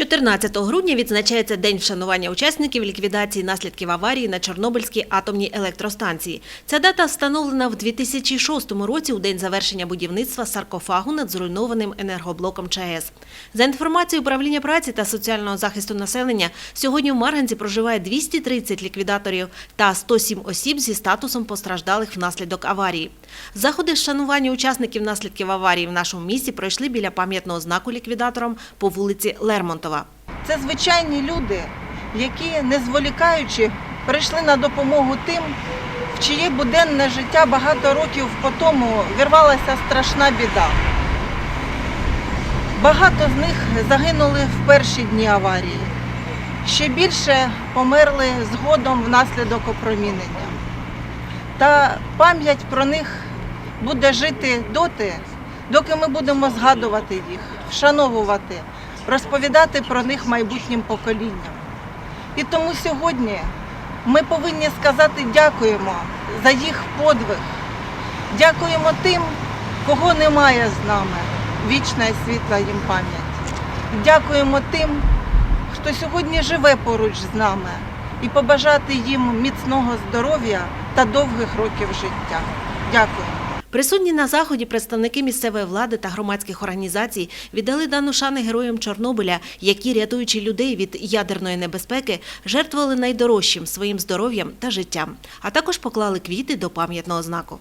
14 грудня відзначається День вшанування учасників ліквідації наслідків аварії на Чорнобильській атомній електростанції. Ця дата встановлена в 2006 році у день завершення будівництва саркофагу над зруйнованим енергоблоком ЧАЕС. За інформацією управління праці та соціального захисту населення, сьогодні в Марганці проживає 230 ліквідаторів та 107 осіб зі статусом постраждалих внаслідок аварії. Заходи вшанування учасників наслідків аварії в нашому місті пройшли біля пам'ятного знаку ліквідаторам по вулиці Лермонтова. Це звичайні люди, які, не зволікаючи, прийшли на допомогу тим, в чиє буденне життя багато років по тому вірвалася страшна біда. Багато з них загинули в перші дні аварії. Ще більше померли згодом внаслідок опромінення. Та пам'ять про них буде жити доти, доки ми будемо згадувати їх, вшановувати, розповідати про них майбутнім поколінням. І тому сьогодні ми повинні сказати дякуємо за їх подвиг. Дякуємо тим, кого немає з нами. Вічна і світла їм пам'ять. Дякуємо тим, хто сьогодні живе поруч з нами, і побажати їм міцного здоров'я та довгих років життя. Дякую. Присутні на заході представники місцевої влади та громадських організацій віддали дану шани героям Чорнобиля, які, рятуючи людей від ядерної небезпеки, жертвували найдорожчим своїм здоров'ям та життям, а також поклали квіти до пам'ятного знаку.